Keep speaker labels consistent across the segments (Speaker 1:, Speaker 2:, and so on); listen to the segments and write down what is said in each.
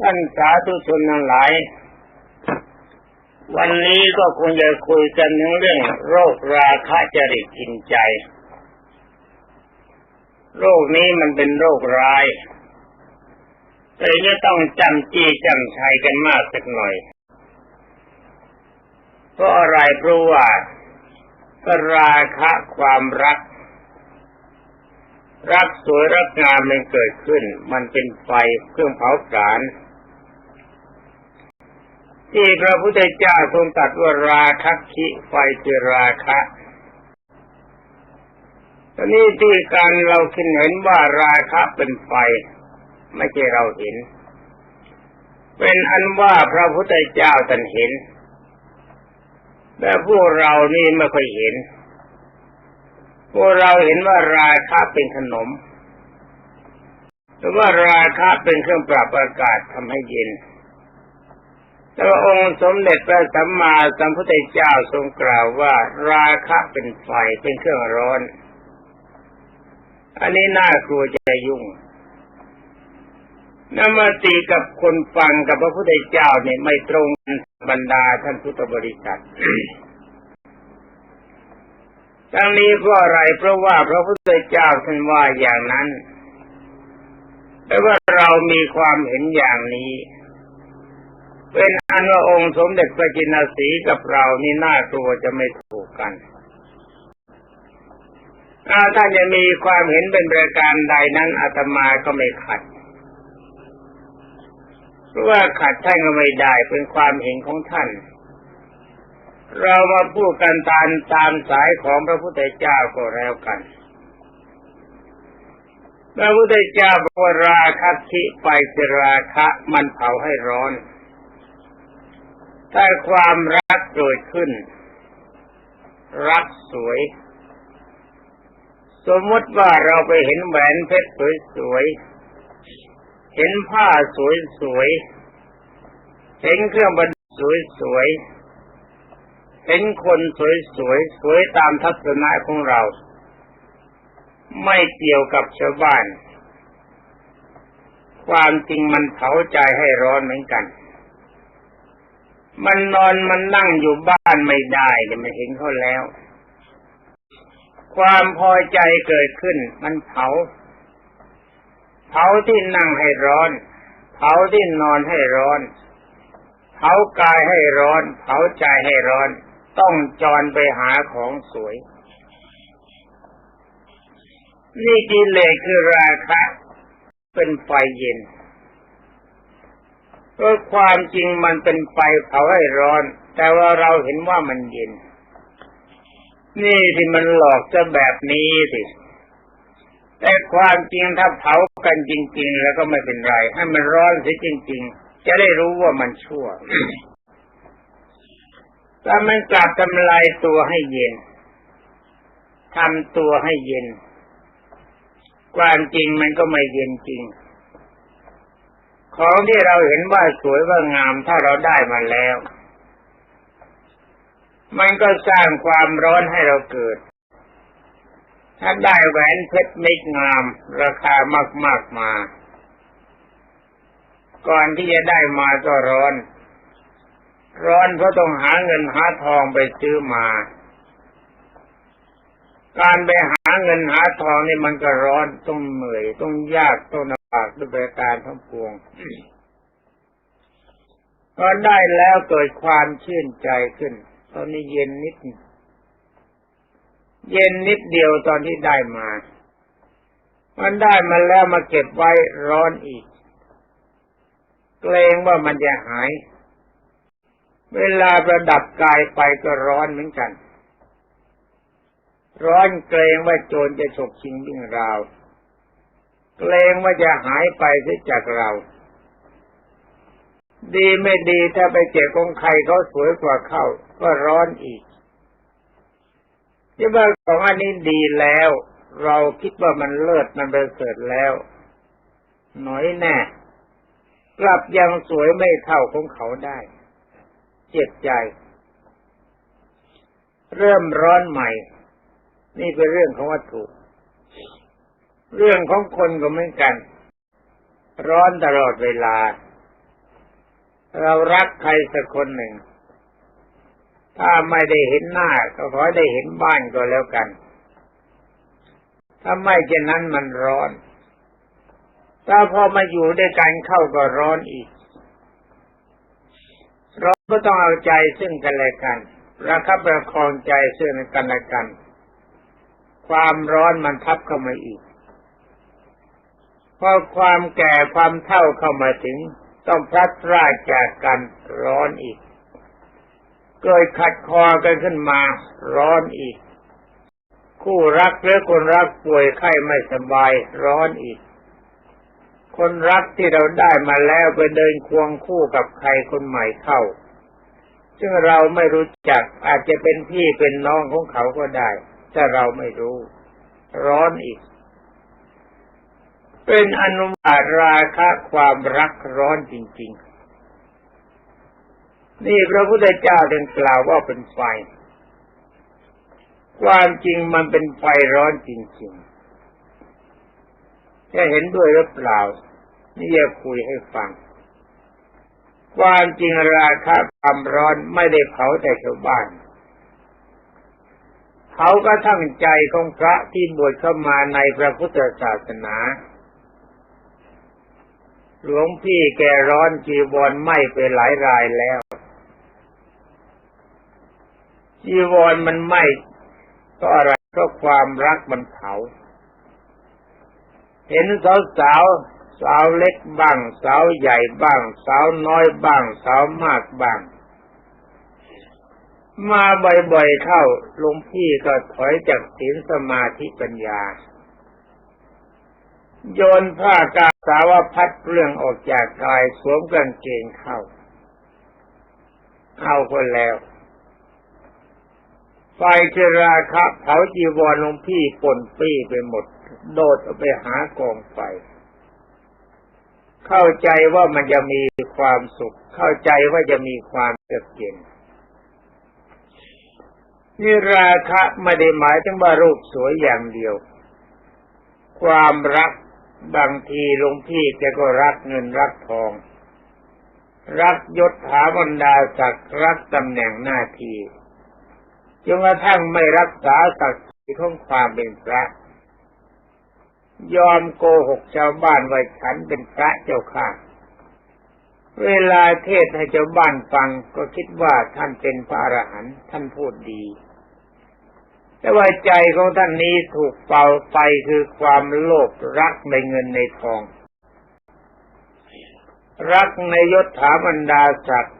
Speaker 1: ท่านสาธุชนทั้งหลาย วันนี้ก็คงจะคุยกันถึงเรื่องโรคราคะจริตกินใจ โรคนี้มันเป็นโรคร้ายเลยจะต้องจำจี้จำชัยกันมากสักหน่อย เพราะอะไรเพราะว่าราคะความรัก รักสวยรักงามมันเกิดขึ้น มันเป็นไฟเครื่องเผาผลาญ ที่พระพุทธเจ้าทรงตรัสว่าราคะคิไฟคือราคะตอนนี้ที่การเราคิดเห็นว่าราคะเป็นไฟ ไม่ใช่เราเห็น เป็นอันว่าพระพุทธเจ้าท่านเห็นแต่พวกเรานี่ไม่ค่อยเห็น พวกเราเห็นว่าราคะเป็นขนมหรือว่าราคะเป็นเครื่องปรับอากาศทำให้เย็น แต่ว่าองค์สมเด็จพระสัมมาสัมพุทธเจ้าทรงกล่าวว่า ราคะเป็นไฟเป็นเครื่องร้อน อันนี้น่ากลัวจะยุ่งนมาตีกับคนฟังกับพระพุทธเจ้าเนี่ยไม่ตรงบรรดาท่านพุทธบริษัททั้งนี้เพราะอะไรเพราะว่าพระพุทธเจ้าท่านว่าอย่างนั้นแต่ว่าเรามีความเห็นอย่างนี้ เป็นอันว่าองค์สมเด็จพระจินสีกับเรานี่น่ากลัวจะไม่ถูกกันถ้าท่านจะมีความเห็นเป็นประการใดนั้นอาตมาก็ไม่ขัดเพราะว่าขัดท่านก็ไม่ได้เป็นความเห็นของท่าน เรามาพูดกันตามตามสายของพระพุทธเจ้าก็แล้วกันพระพุทธเจ้าบอกว่าราคะทิไฟสิราคะมันเผาให้ร้อน ถ้าความรักเกิดขึ้น รักสวย สมมติว่าเราไปเห็นแหวนเพชรสวยๆเห็นผ้าสวยๆเห็นเครื่องประดับสวยๆเห็นคนสวยๆสวยตามทัศนะของเรา ไม่เกี่ยวกับชาวบ้าน ความจริงมันเผาใจให้ร้อนเหมือนกัน มันนอนมันนั่งอยู่บ้านไม่ได้เนี่ยมันเห็นเขาแล้ว ความพอใจเกิดขึ้น มันเผา เผาที่นั่งให้ร้อน เผาที่นอนให้ร้อน เผากายให้ร้อน เผาใจให้ร้อน ต้องจรไปหาของสวย นี่กิเลสคือราคะ เป็นไฟเย็น เพราะความจริงมันเป็นไฟเผาให้ร้อน แต่ว่าเราเห็นว่ามันเย็น นี่ที่มันหลอกจะแบบนี้สิแต่ความจริงถ้าเผากันจริง ๆ แล้วก็ไม่เป็นไร ให้มันร้อนสิจริง ๆ จะได้รู้ว่ามันชั่วถ้ามันกลับทำลายตัวให้เย็นทำตัวให้เย็น ความจริงมันก็ไม่เย็นจริง ของที่เราเห็นว่าสวยว่างามถ้าเราได้มาแล้ว มันก็สร้างความร้อนให้เราเกิด ถ้าได้แหวนเพชรเม็ดงาม ราคามากๆมา ก่อนที่จะได้มาก็ร้อน ร้อนเพราะต้องหาเงินหาทองไปซื้อมา การไปหาเงินหาทองนี่มันก็ร้อนต้องเหนื่อยต้องยากต้อง ลำบากด้วยประการทั้งปวงพอได้แล้วเกิดความชื่นใจขึ้น ตอนนี้เย็นนิด เย็นนิดเดียวตอนที่ได้มา มันได้มาแล้วมาเก็บไว้ร้อนอีก เกรงว่ามันจะหาย เวลาประดับกายไปก็ร้อนเหมือนกัน ร้อนเกรงว่าโจรจะฉกชิงวิ่งราว เกรงว่าจะหายไปเสียจากเรา ดีไม่ดีถ้าไปเจอของใครเขาสวยกว่าเขาก็ร้อนอีกที่ว่าของอันนี้ดีแล้ว เราคิดว่ามันเลิศมันประเสริฐแล้ว หน่อยแน่กลับยังสวยไม่เท่าของเขาได้ เจ็บใจ เริ่มร้อนใหม่ นี่เป็นเรื่องของวัตถุ เรื่องของคนก็เหมือนกัน ร้อนตลอดเวลา เรารักใครสักคนหนึ่ง ถ้าไม่ได้เห็นหน้าก็ขอได้เห็นบ้านก็แล้วกัน ถ้าไม่เช่นนั้นมันร้อน ถ้าพอมาอยู่ด้วยกันเข้าก็ร้อนอีก เราก็ต้องเอาใจซึ่งกันและกันระคับประคองใจซึ่งกันและกัน ความร้อนมันทับเข้ามาอีก พอความแก่ความเท่าเข้ามาถึง ต้องพลัดพรากจากกันร้อนอีก เกิดขัดคอกันขึ้นมาร้อนอีก คู่รักหรือคนรักป่วยไข้ไม่สบายร้อนอีก คนรักที่เราได้มาแล้วไปเดินควงคู่กับใครคนใหม่เข้า ซึ่งเราไม่รู้จักอาจจะเป็นพี่เป็นน้องของเขาก็ได้ แต่เราไม่รู้ ร้อนอีก เป็นอนุมาตราคะความรักร้อนจริง ๆ นี่พระพุทธเจ้าเดินกล่าวว่าเป็นไฟ ความจริงมันเป็นไฟร้อนจริงๆจะเห็นด้วยหรือเปล่า นี่จะคุยให้ฟัง ความจริงราคะความร้อนไม่ได้เผาแต่ชาวบ้านเขาก็ทั้งใจของพระที่บวชเข้ามาในพระพุทธศาสนา หลวงพี่แกร้อนจีวรไหม้ไปหลายรายแล้ว จีวรมันไหม้ก็อะไรก็ความรักมันเผา เห็นสาวสาวสาวเล็กบ้าง สาวใหญ่บ้าง สาวน้อยบ้าง สาวมากบ้าง มาบ่อยๆเข้าหลวงพี่ก็ถอยจากศีลสมาธิปัญญา โยนผ้ากา สาวพัดเรื่องออกจากกายสวมกางเกงเข้าเอาคนแล้ว ไฟเจราคะเผาจีวรหลวงพี่ปนปี้ไปหมด โดดไปหากองไฟ เข้าใจว่ามันจะมีความสุข เข้าใจว่าจะมีความเยือกเย็นนี่ราคะไม่ได้หมายถึงว่ารูปสวยอย่างเดียว ความรัก บางทีหลวงพี่แกก็รักเงินรักทอง รักยศถาบรรดาศักดิ์รักตำแหน่งหน้าที่จนกระทั่งไม่รักษาศักดิ์ศรีของความเป็นพระ ยอมโกหกชาวบ้านว่าฉันเป็นพระเจ้าค่ะเวลาเทศให้ชาวบ้านฟังก็คิดว่าท่านเป็นพระอรหันต์ท่านพูดดี แต่ว่าใจของท่านนี้ถูกเป่าไฟคือความโลภรักในเงินในทอง รักในยศถาบรรดาศักดิ์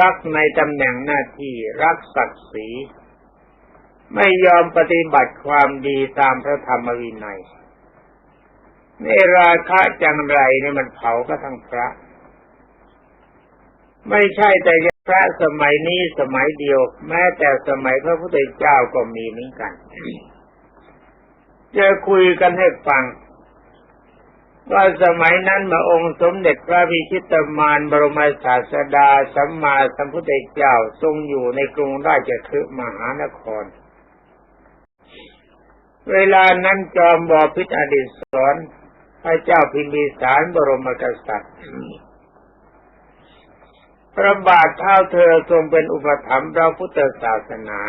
Speaker 1: รักในตำแหน่งหน้าที่รักศักดิ์ศรีไม่ยอมปฏิบัติความดีตามพระธรรมวินัยในราคะจังไรเนี่ยมันเผาก็ทั้งพระ ไม่ใช่แต่ พระสมัยนี้สมัยเดียว แม้แต่สมัยพระพุทธเจ้าก็มีเหมือนกันจะคุยกันให้ฟัง ว่าสมัยนั้นมาองค์สมเด็จพระวิชิตมารบรมศาสดาสัมมาสัมพุทธเจ้าทรงอยู่ในกรุงราชคฤห์มหานคร เวลานั้นจอมบอพิษอดิศรพระเจ้าพิมพิสารบรมกษัตริย์ พระบาทเท้าเธอทรงเป็นอุปถัมภ์พระพุทธศาสนา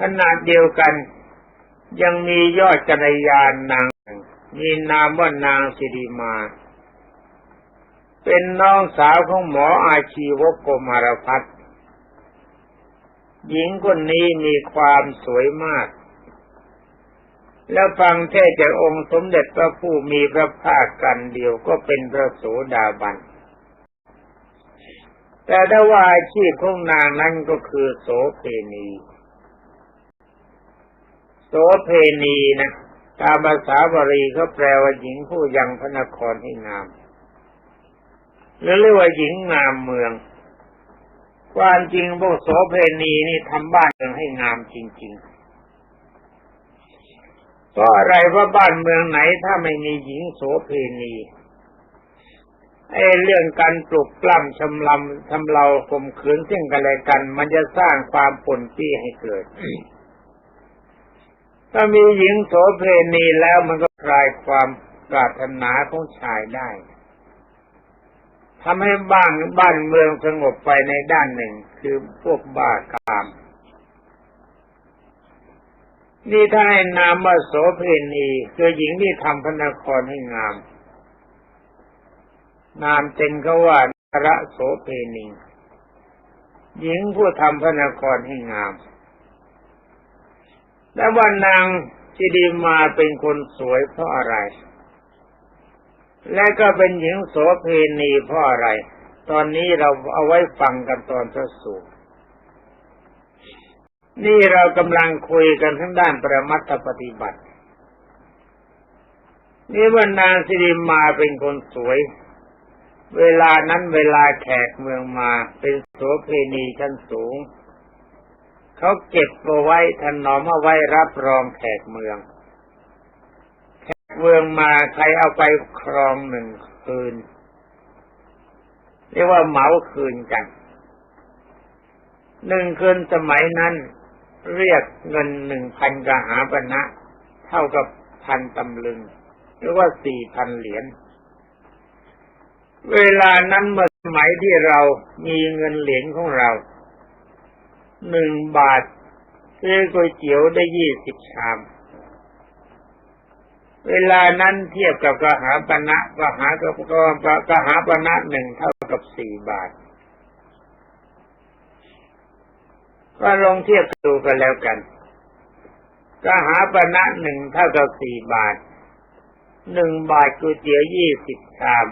Speaker 1: ขนาดเดียวกัน ยังมียอดกัญญานาง มีนามว่านางสิริมา เป็นน้องสาวของหมออาชีวกโกมารพัฒหญิงคนนี้มีความสวยมาก แล้วฟังเทศจากองค์สมเด็จพระผู้มีพระภาคกันเดียวก็เป็นพระโสดาบัน แต่ถ้าว่าอาชีพของนางนั้นก็คือโสเพณี โสเพณีนะตามภาษาบาลีเขาแปลว่าหญิงผู้ยังพระนครให้งาม หรือเรียกว่าหญิงงามเมือง ความจริงพวกโสเพณีนี่ทำบ้านเมืองให้งามจริง ๆ เพราะอะไรเพราบ้านเมืองไหนถ้าไม่มีหญิงโสเพณีไอ้เรื่องการปลุกปล้ำชำลำทำเราข่มขืนซึ่งกันและกัน มันจะสร้างความปนปี้ให้เกิด ถ้ามีหญิงโสเพณีแล้วมันก็คลายความปรารถนาของชายได้ทำให้บ้านบ้านเมืองสงบไปในด้านหนึ่ง คือพวกบ้ากาม นี่ถ้าให้นามว่าโสเพณีคือหญิงที่ทำพระนครให้งาม นามเต็มก็ว่าระโสเพณีหญิงผู้ทำพระนครให้งาม และว่านางจิดีมาเป็นคนสวยเพราะอะไร และก็เป็นหญิงโสเพณีเพราะอะไร ตอนนี้เราเอาไว้ฟังกันตอนพระสูตร นี่เรากำลังคุยกันทั้งด้านประมัตปฏิบัติ นี่ว่านางสิริมาเป็นคนสวย เวลานั้นเวลาแขกเมืองมาเป็นโสเพณีชั้นสูง เขาเก็บเอาไว้ถนอมเอาไว้รับรองแขกเมือง แขกเมืองมาใครเอาไปครองหนึ่งคืน เรียกว่าเหมาคืนกันหนึ่งคืนสมัยนั้น เรียกเงินหนึ่งพันกหาปณะเท่ากับพันตำลึง หรือว่าสี่พันเหรียญเวลานั้นเมื่อสมัยที่เรามีเงินเหรียญของเราหนึ่งบาทซื้อก๋วยเตี๋ยวได้ยี่สิบชาม เวลานั้นเทียบกับกหาปณะกหากับกหาปณะหนึ่งเท่ากับสี่บาท ก็ลองเทียบดูกันแล้วกันกหาปณะหนึ่งเท่ากับสี่บาท หนึ่งบาทก๋วยเตี๋ยวยี่สิบชาม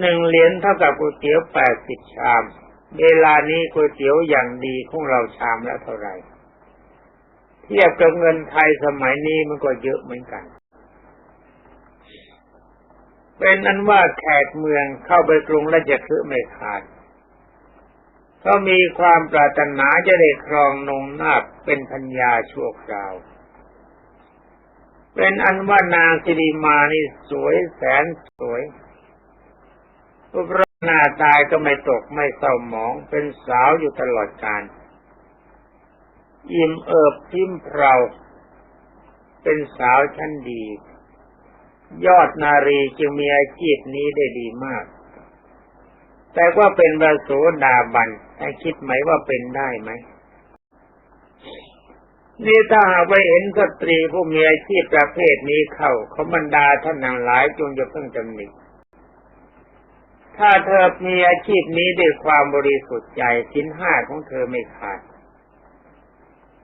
Speaker 1: หนึ่งเหรียญเท่ากับก๋วยเตี๋ยวแปดสิบชาม เวลานี้ก๋วยเตี๋ยวอย่างดีของเราชามแล้วเท่าไหร่ เทียบกับเงินไทยสมัยนี้มันก็เยอะเหมือนกัน เป็นนั้นว่าแขกเมืองเข้าไปกรุงราชคฤห์ไม่ขาด ก็มีความปรารถนาจะได้ครองนงนาคเป็นพัญญาชั่วคราว เป็นอันว่านางสิริมานี่สวยแสนสวยรูปร่างหน้าตายก็ไม่ตกไม่เศร้าหมองเป็นสาวอยู่ตลอดกาลอิ่มเอิบทิมเพราเป็นสาวชั้นดี ยอดนารีจึงมีอาชีพนี้ได้ดีมาก แต่ว่าเป็นบาโสดาบัน ให้คิดไหมว่าเป็นได้ไหมนี่ถ้าหากไปเห็นสตรีผู้มีอาชีพประเภทนี้เข้าเขาบรรดาท่านทั้งหลายจงจะเพิ่งจำหนิถ้าเธอมีอาชีพนี้ด้วยความบริสุทธิ์ใจสินห้าของเธอไม่ขาด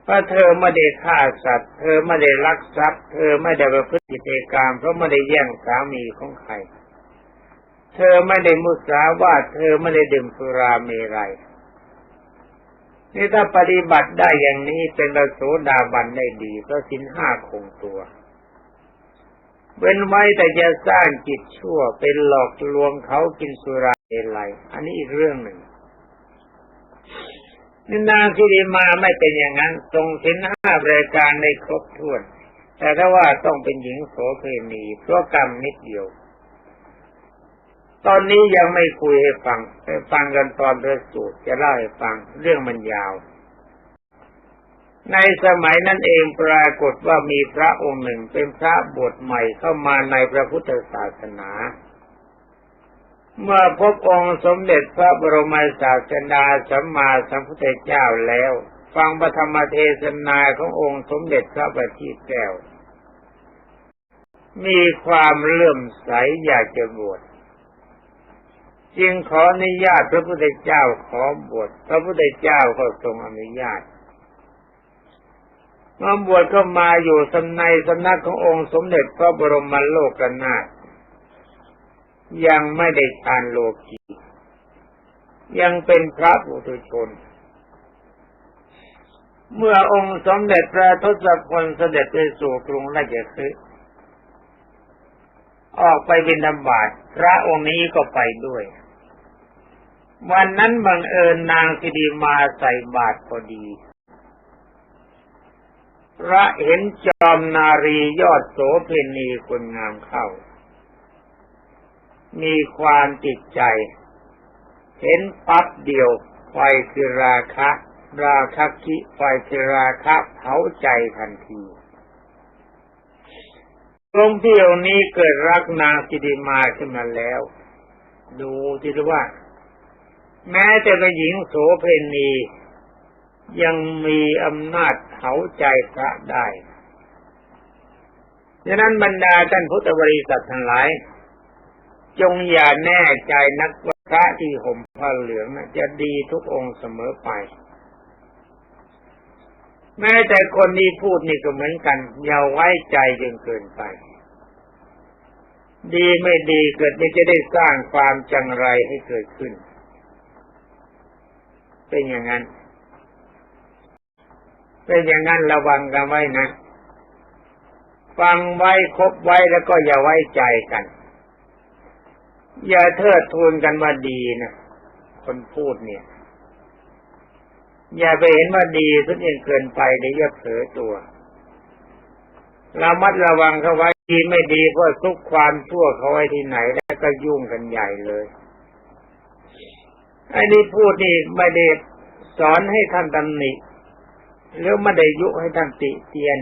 Speaker 1: เพราะเธอไม่ได้ฆ่าสัตว์ เธอไม่ได้ลักทรัพย์ เธอไม่ได้ประพฤติเกรรเพราะไม่ได้แย่งสามีของใคร เธอไม่ได้มุสาวาทเธอไม่ได้ดื่มสุราเมรัย นี่ถ้าปฏิบัติได้อย่างนี้เป็นระโสดาบันได้ดีเพราะสินห้าคงตัวเว้นไว้แต่จะสร้างจิตชั่วเป็นหลอกลวงเขากินสุราเมรัยอันนี้อีกเรื่องหนึ่งนี่นางสิริมาไม่เป็นอย่างนั้น ทรงสินห้ารายการในครบถ้วน แต่ถ้าว่าต้องเป็นหญิงโสเภณีเพราะกรรมนิดเดียว ตอนนี้ยังไม่คุยให้ฟังไปฟังกันตอนเรื่องสูตรจะเล่าให้ฟังเรื่องมันยาว ในสมัยนั้นเองปรากฏว่ามีพระองค์หนึ่งเป็นพระบวชใหม่เข้ามาในพระพุทธศาสนา เมื่อพบองค์สมเด็จพระบรมศาสดาสัมมาสัมพุทธเจ้าแล้ว ฟังปฐมเทศนาขององค์สมเด็จพระบัณฑิตแก้วมีความเลื่อมใสอยากจะบวช จึงขออนุญาตพระพุทธเจ้าขอบวชพระพุทธเจ้าก็ทรงอนุญาตเมื่อบวชก็มาอยู่สำในสำนักขององค์สมเด็จพระบรมโลกนาถยังไม่ได้ฌานโลกียังเป็นพระปุถุชน เมื่อองค์สมเด็จพระทศพลเสด็จไปสู่กรุงราชคฤห์ออกไปบิณฑบาตพระองค์นี้ก็ไปด้วย วันนั้นบังเอิญนางสิดีมาใส่บาตรพอดี พระเห็นจอมนารียอดโสเพณีคนงามเข้า มีความติดใจ เห็นปั๊บเดียวไฟคือราคะ ราคะคิไฟคือราคะเผาใจทันทีลงเที่ยวนี้เกิดรักนางสิดีมาขึ้นมาแล้ว ดูทีว่า แม้จะเป็นหญิงโสเพณียังมีอำนาจเขาใจพระได้ดังนั้นบรรดาท่านพุทธบริษัททั้งหลาย จงอย่าแน่ใจนักว่าพระที่ห่มผ้าเหลืองนะจะดีทุกองค์เสมอไป แม้แต่คนที่พูดนี่ก็เหมือนกัน อย่าไว้ใจจนเกินไป ดีไม่ดีเกิดไม่จะได้สร้างความจังไรให้เกิดขึ้น เป็นอย่างนั้น เป็นอย่างนั้นระวังกันไว้นะ ฟังไว้คบไว้แล้วก็อย่าไว้ใจกัน อย่าเทิดทูนกันว่าดีนะ คนพูดเนี่ย อย่าไปเห็นว่าดีสุดเองเกินไปเดี๋ยวจะเผลอตัวเระมัดระวังเขาไว้ดีไม่ดีเพราะทุกความชั่วเขาไว้ที่ไหนแล้วก็ยุ่งกันใหญ่เลย ไอ้นี่พูดนี่ไม่ได้สอนให้ท่านตำหนิหรือไม่ได้ยุให้ท่านติเตียน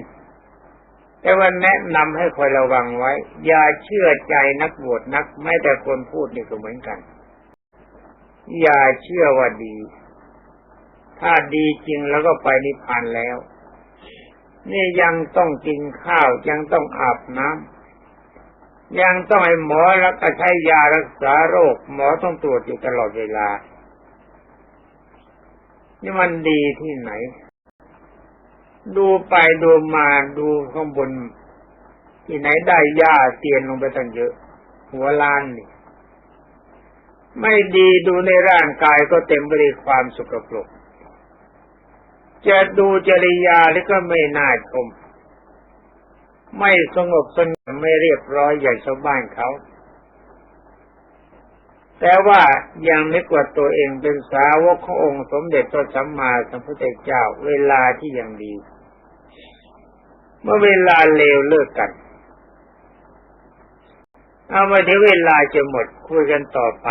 Speaker 1: แต่ว่าแนะนำให้คอยระวังไว้ อย่าเชื่อใจนักบวชนักแม้แต่คนพูดนี่ก็เหมือนกัน อย่าเชื่อว่าดี ถ้าดีจริงแล้วก็ไปนิพพานแล้ว นี่ยังต้องกินข้าวยังต้องอาบน้ำยังต้องให้หมอแล้วก็ใช้ยารักษาโรค หมอต้องตรวจอยู่ตลอดเวลา นี่มันดีที่ไหน ดูไปดูมาดูข้างบน ที่ไหนได้หญ้าเตียนลงไปตั้งเยอะ หัวล้านนี่ ไม่ดีดูในร่างกายก็เต็มไปด้วยความสกปรกจะดูจริยาแล้วก็ไม่น่าชม ไม่สงบสงบไม่เรียบร้อยอย่างชาวบ้านเขา แต่ว่ายังนึกว่าตัวเองเป็นสาวกขององค์สมเด็จพระสัมมาสัมพุทธเจ้าเวลาที่ยังดี เมื่อเวลาเลวเลิกกัน เอามาถึงเวลาจะหมดคุยกันต่อไป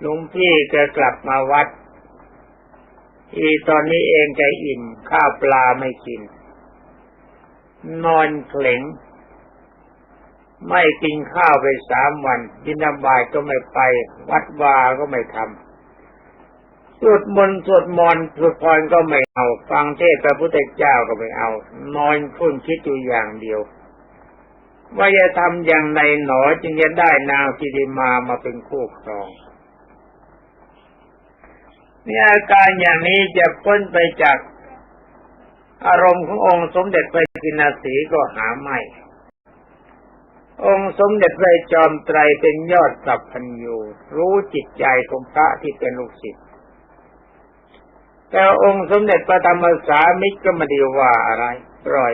Speaker 1: หลวงพี่จะกลับมาวัด อีตอนนี้เองใจอิ่มข้าวปลาไม่กิน นอนเขลง ไม่กินข้าวไปสามวันบินาบายก็ไม่ไป วัดวาก็ไม่ทำสวดมนต์สวดมนต์สวดพรก็ไม่เอา ฟังเทศพระพุทธเจ้าก็ไม่เอา นอนคุ้นคิดอยู่อย่างเดียว ว่าจะทำอย่างไรหนอจึงจะได้นางสิริมามาเป็นคู่ครองนี่อาการอย่างนี้จะพ้นไปจากอารมณ์ขององค์สมเด็จพระจินสีก็หาไม่ องค์สมเด็จพระจอมไตรเป็นยอดสัพพัญญูรู้จิตใจของพระที่เป็นลูกศิษย์แต่องค์สมเด็จพระธรรมสามิตรก็ไม่ได้ว่าอะไรปล่อย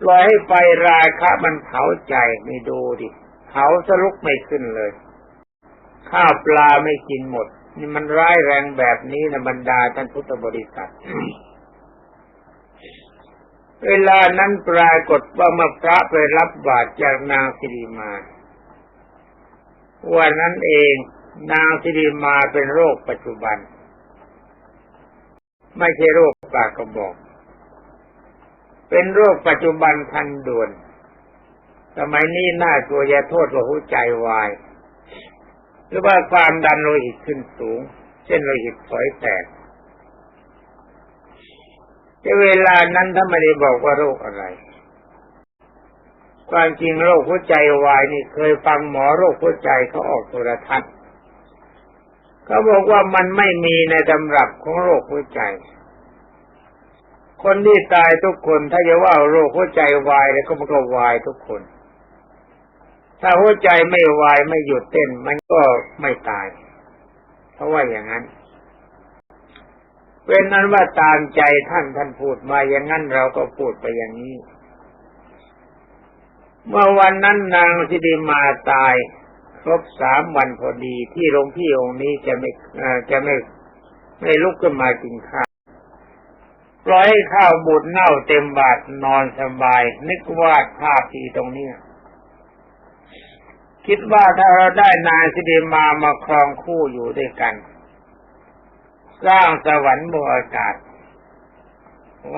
Speaker 1: ปล่อยให้ไฟราคะมันเผาใจนี่ดูดิเผาสลุกไม่ขึ้นเลย ข้าวปลาไม่กินหมด นี่มันร้ายแรงแบบนี้นะบรรดาท่านพุทธบริษัท เวลานั้นปรากฏว่ามาพระไปรับบาตรจากนางสิริมา วันนั้นเองนางสิริมาเป็นโรคปัจจุบัน ไม่ใช่โรคปากกระบอก เป็นโรคปัจจุบันทันด่วน สมัยนี้น่ากลัวจะโทษว่าหัวใจวาย หรือว่าความดันโลหิตขึ้นสูง เช่นโลหิตฝอยแตก แต่เวลานั้นถ้าไม่ได้บอกว่าโรคอะไร ความจริงโรคหัวใจวายนี่เคยฟังหมอโรคหัวใจเขาออกโทรทัศน์เขาบอกว่ามันไม่มีในตำรับของโรคหัวใจ คนที่ตายทุกคนถ้าจะว่าโรคหัวใจวายแล้วก็มันก็วายทุกคน ถ้าหัวใจไม่วายไม่หยุดเต้นมันก็ไม่ตาย เพราะว่าอย่างนั้น เป็นนั้นว่าตามใจท่านท่านพูดมาอย่างนั้นเราก็พูดไปอย่างนี้ เมื่อวันนั้นนางสิริมาตาย ครบสามวันพอดีที่หลวงพี่องค์นี้จะไม่จะไม่ไม่ลุกขึ้นมากินข้าวปล่อยให้ข้าวบูดเน่าเต็มบาทนอนสบาย นึกวาดภาพที่ตรงนี้คิดว่าถ้าเราได้นายสิริมามาครองคู่อยู่ด้วยกัน สร้างสวรรค์บนอากาศ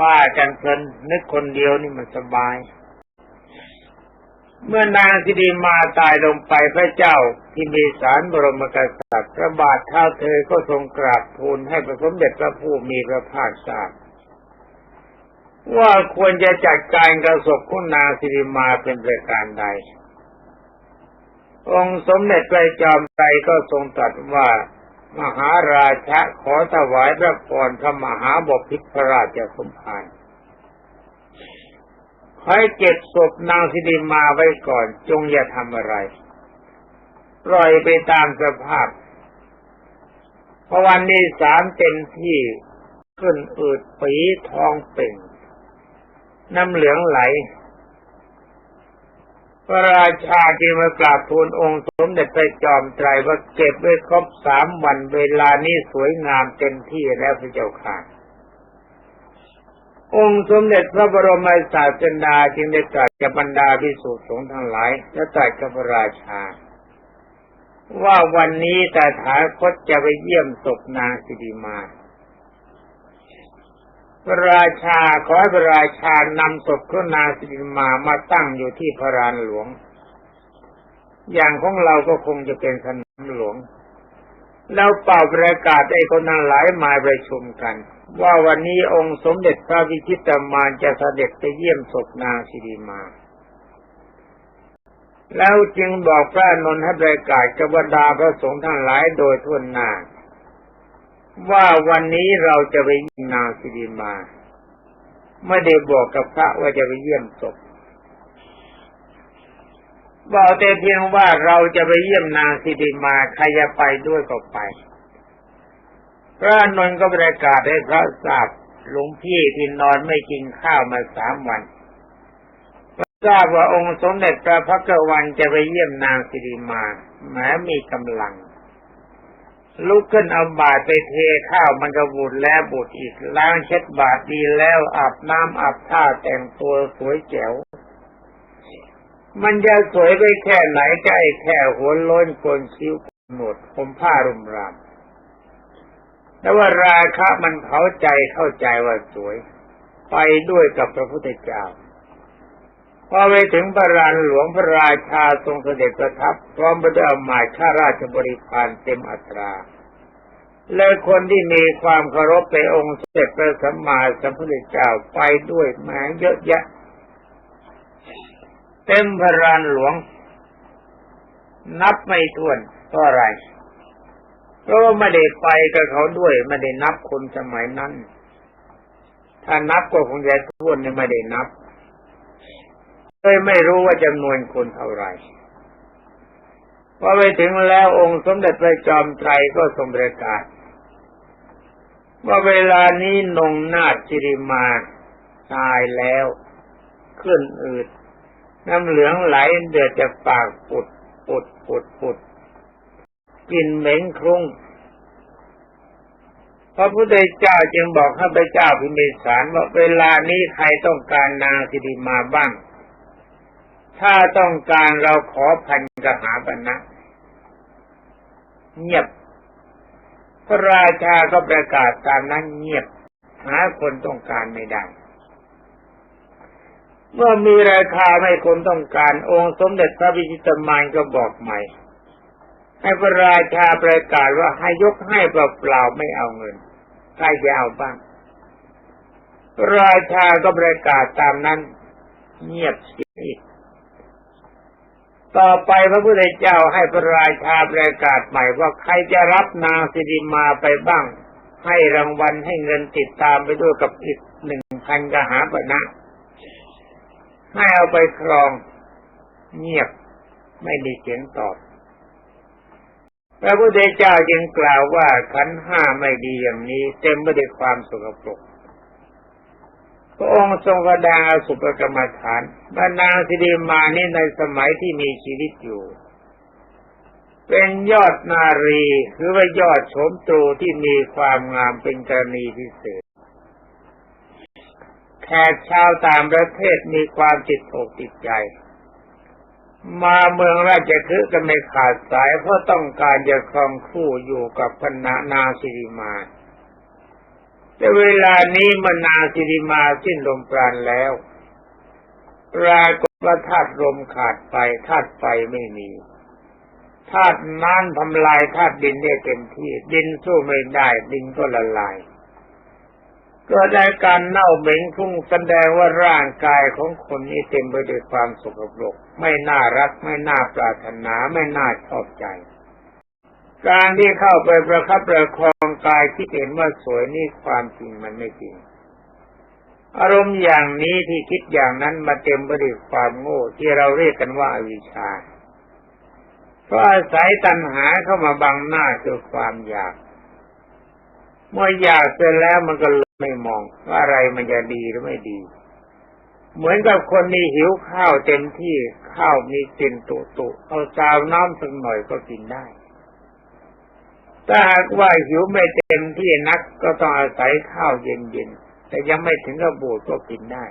Speaker 1: ว่ากันเพลินนึกคนเดียวนี่มันสบาย เมื่อนางสิริมาตายลงไปพระเจ้าที่มีสารบรมกษัตริย์พระบาทเท้าเธอก็ทรงกราบทูลให้พระสมเด็จพระผู้มีพระภาคทราบว่าควรจะจัดการกระศพของนางสิริมาเป็นประการใด องค์สมเด็จพระจอมไตรก็ทรงตรัสว่า มหาราชะขอถวายพระพรพระมหาบพิตรพระราชสมภารให้เก็บศพนางสิริมาไว้ก่อน จงอย่าทำอะไร ปล่อยไปตามสภาพพอวันที่สามเต็มที่ขึ้นอืดปีทองเป่งน้ำเหลืองไหล ระราชาจึงมากราบทูลองค์สมเด็จพระจอมไตรว่าเก็บไว้ครบสามวันเวลานี้สวยงามเต็มที่แล้วพระเจ้าค่ะ องค์สมเด็จพระบรมศาสดาจึงได้ตรัสกับบรรดาภิกษุสงฆ์ทั้งหลาย และตรัสกับพระราชา ว่าวันนี้ตถาคตจะไปเยี่ยมศพนางสิริมา พระราชาขอให้พระราชานำศพของนางสิริมามาตั้งอยู่ที่พระรานหลวง อย่างของเราก็คงจะเป็นสนามหลวง แล้วเป่าประกาศให้คนทั้งหลายมาประชุมกัน ว่าวันนี้องค์สมเด็จพระวิชิตรมานจะเสด็จไปเยี่ยมศพนางสิริมา แล้วจึงบอกพระอานนท์ให้ประกาศกบดาพระสงฆ์ทั้งหลายโดยทั่วหน้า ว่าวันนี้เราจะไปเยี่ยมนางสิริมา ไม่ได้บอกกับพระว่าจะไปเยี่ยมศพบอกแต่เพียงว่าเราจะไปเยี่ยมนางสิริมาใครจะไปด้วยก็ไป พระนนท์ก็ประกาศให้พระทราบหลวงพี่ที่นอนไม่กินข้าวมาสามวันทราบว่าองค์สมเด็จพระพักวันจะไปเยี่ยมนางสิริมาแม้มีกำลัง ลุกขึ้นเอาบาตรไปเทข้าวมันก็บูดแล้วบูดอีก ล้างเช็ดบาตรดีแล้วอาบน้ำอาบท่าแต่งตัวสวยแจ๋ว มันจะสวยไปแค่ไหนใจแค่หัวล้นโกนคิ้วหนวดผมผ้ารุมรามแต่ว่าราคะมันเผาใจเข้าใจว่าสวย ไปด้วยกับพระพุทธเจ้า พอไปถึงพระรานหลวงพระราชาทรงเสด็จประทับ พร้อมไปด้วยอำมายข้าราชบริพารเต็มอัตราและคนที่มีความเคารพในองค์เสด็จพระสัมมาสัมพุทธเจ้าไปด้วยแม้เยอะแยะ เต็มพระรานหลวง นับไม่ถ้วนเพราะอะไรเพราะไม่ได้ไปกับเขาด้วยไม่ได้นับคนสมัยนั้น ถ้านับก็คงจะท้วนไม่ได้นับ เลยไม่รู้ว่าจำนวนคนเท่าไหร่พอไปถึงแล้วองค์สมเด็จพระจอมไตรก็ทรงประกาศว่าเวลานี้นงนาถจิริมาตายแล้ว ขึ้นอืด น้ำเหลืองไหลเดือดจากปากปุดปุดปุดปุดกินเหม็นคลุ้งพระพุทธเจ้าจึงบอกข้าพเจ้าพิมพิสารว่าเวลานี้ใครต้องการนางสิริมาบ้าง ถ้าต้องการเราขอพันกหาปณะเงียบ พระราชาก็ประกาศตามนั้นเงียบ หาคนต้องการไม่ได้ เมื่อมีราคาไม่คนต้องการ องค์สมเด็จพระวิชิตมานก็บอกใหม่ ให้พระราชาประกาศว่าให้ยกให้เปล่าๆไม่เอาเงินใครจะเอาบ้างระราชาก็ประกาศตามนั้น เงียบเสียอีก ต่อไปพระพุทธเจ้าให้พระราชาประกาศใหม่ว่าใครจะรับนางสิริมาไปบ้าง ให้รางวัลให้เงินติดตามไปด้วยกับอีกหนึ่งพันกหาปณะให้เอาไปครองเงียบไม่มีเสียงตอบ พระพุทธเจ้าจึงกล่าวว่าขันห้าไม่ดีอย่างนี้ เต็มไปด้วยความสกปรก พระองค์ทรงกระดาสุปกรรมฐานบรรนางสิริมานี่ในสมัยที่มีชีวิตอยู่ เป็นยอดนารีคือว่ายอดโฉมตรูที่มีความงามเป็นกรณีพิเศษแขกชาวต่างประเทศมีความจิตอกติดใจ มาเมืองราชคฤห์กันไม่ขาดสายเพราะต้องการจะครองคู่อยู่กับพนานาสิริมา แต่เวลานี้มนาสิริมาสิ้นลมปราณแล้วปรากฏว่าธาตุลมขาดไปธาตุไฟไม่มีธาตุน้ำทำลายธาตุดินได้เต็มที่ ดินสู้ไม่ได้ดินก็ละลายก็ได้การเน่าเหม็นฟุ้งแสดงว่าร่างกายของคนนี้เต็มไปด้วยความสกปรก ไม่น่ารัก ไม่น่าปรารถนา ไม่น่าชอบใจ การที่เข้าไปประคับประคองกายที่เห็นว่าสวยนี่ความจริงมันไม่จริง อารมณ์อย่างนี้ที่คิดอย่างนั้นมาเต็มไปด้วยความโง่ที่เราเรียกกันว่าอวิชชาเพราะอาศัยตัณหาเข้ามาบังหน้าคือความอยาก เมื่ออยากเสร็จแล้วมันก็ไม่มองว่าอะไรมันจะดีหรือไม่ดี เหมือนกับคนมีหิวข้าวเต็มที่ข้าวมีกลิ่นตุตุเอาซาวน้ำสักหน่อยก็กินได้ ถ้าหากว่าหิวไม่เต็มที่นักก็ต้องอาศัยข้าวเย็นๆ แต่ยังไม่ถึงกับบูดก็กินได้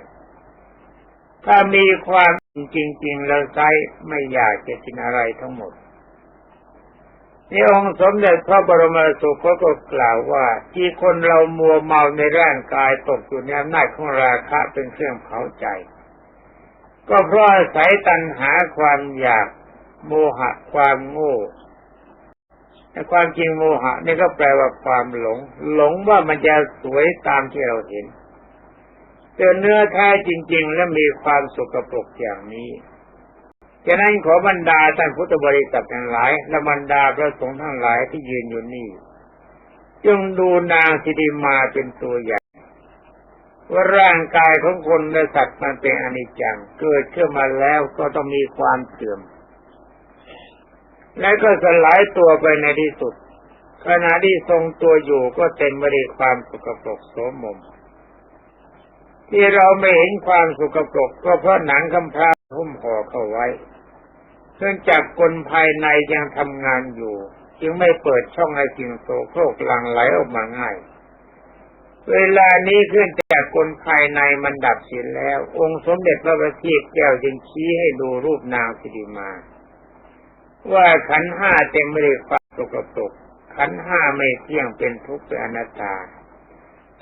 Speaker 1: ถ้ามีความจริงๆแล้วใจไม่อยากจะกินอะไรทั้งหมดนี่องค์สมเด็จพระบรมสุคตก็กล่าวว่า ที่คนเรามัวเมาในร่างกายตกอยู่ในอำนาจของราคะเป็นเครื่องเผาใจ ก็เพราะอาศัยตัณหาความอยากโมหะความโง่ ความจริงโมหะนี่ก็แปลว่าความหลง หลงว่ามันจะสวยตามที่เราเห็นแต่เนื้อแท้จริง ๆ และมีความสุกปรกอย่างนี้ฉะนั้นขอบรรดาท่านพุทธบริษัททั้งหลาย และบรรดาพระสงฆ์ทั้งหลายที่ยืนอยู่นี่จงดูนางสิริมาเป็นตัวอย่าง ว่าร่างกายของคนและสัตว์มันเป็นอนิจจัง เกิดขึ้นมาแล้วก็ต้องมีความเสื่อม และก็สลายตัวไปในที่สุด ขณะที่ทรงตัวอยู่ก็เต็มไปด้วยความสุกปรกโสมม ที่เราไม่เห็นความสุกปรกก็เพราะหนังกำพร้าหุ้มห่อเข้าไว้เนื่องจากคนภายในยังทำงานอยู่ จึงไม่เปิดช่องให้สิ่งโสโครกหลั่งไหลออกมาง่ายเวลานี้ขึ้นจากคนภายในมันดับเสียแล้ว องค์สมเด็จพระบัณฑิตแก้วจึงชี้ให้ดูรูปนางสิริมา ว่าขันห้าเต็มไปด้วยความสกปรกขันห้าไม่เที่ยงเป็นทุกข์เป็นอนัตตา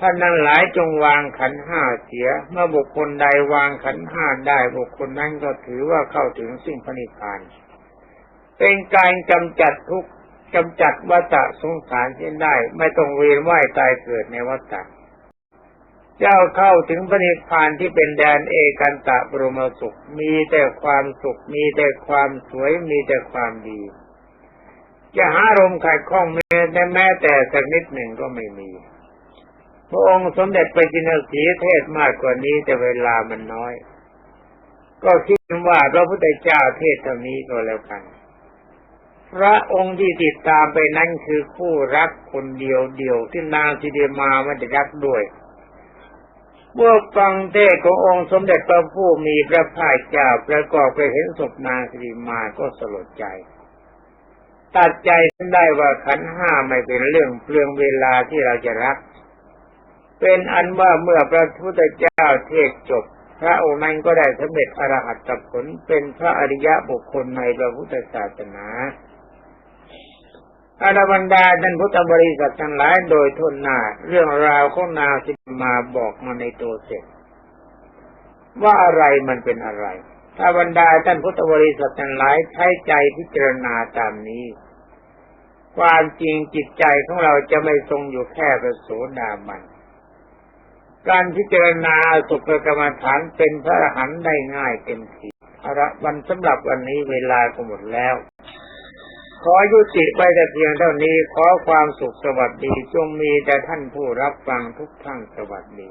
Speaker 1: ท่านนั้นหลายจงวางขันห้าเสีย เมื่อบุคคลใดวางขันห้าได้บุคคลนั้นก็ถือว่าเข้าถึงสิ่งพนิพพาน เป็นการกำจัดทุกข์กำจัดวัฏสงสารเช่นได้ ไม่ต้องเวียนว่ายตายเกิดในวัฏ เจ้าเข้าถึงพระนิพพานที่เป็นแดนเอกันตะบรมสุข มีแต่ความสุข มีแต่ความสวย มีแต่ความดีจะหาอารมขัดข้องแม้แต่แม้แต่สักนิดหนึ่งก็ไม่มี พระองค์สมเด็จไปจินสีเทศมากกว่านี้แต่เวลามันน้อย ก็คิดว่าพระพุทธเจ้าเทศเท่านี้ก็แล้วกัน พระองค์ที่ติดตามไปนั้นคือคู่รักคนเดียวเดียวที่นางสิเดมาไม่ได้รักด้วย เมื่อฟังเทศขององค์สมเด็จพระผู้มีพระภาคเจ้าประกอบไปเห็นศพนางสิริมาก็สลดใจ ตัดใจได้ว่าขันห้าไม่เป็นเรื่องเปลืองเวลาที่เราจะรัก เป็นอันว่าเมื่อพระพุทธเจ้าเทศจบ พระองค์นั้นก็ได้สำเร็จอรหัตผลเป็นพระอริยะบุคคลในพระพุทธศาสนา อาบรรดาท่านพุทธบริษัททั้งหลายโดยทุนหนาเรื่องราวของนาสิมาบอกมาในตัวเสร็จ ว่าอะไรมันเป็นอะไร ถ้าบรรดาท่านพุทธบริษัททั้งหลายใช้ใจพิจารณาตามนี้ ความจริงจิตใจของเราจะไม่ทรงอยู่แค่ประโสดาบันการพิจารณาสุขกรรมฐานเป็นพระหันได้ง่ายเต็มทีอาละวันสำหรับวันนี้เวลาก็หมดแล้ว ขอยุติไปแต่เพียงเท่านี้ขอความสุขสวัสดี จงมีแต่ท่านผู้รับฟังทุกท่านสวัสดี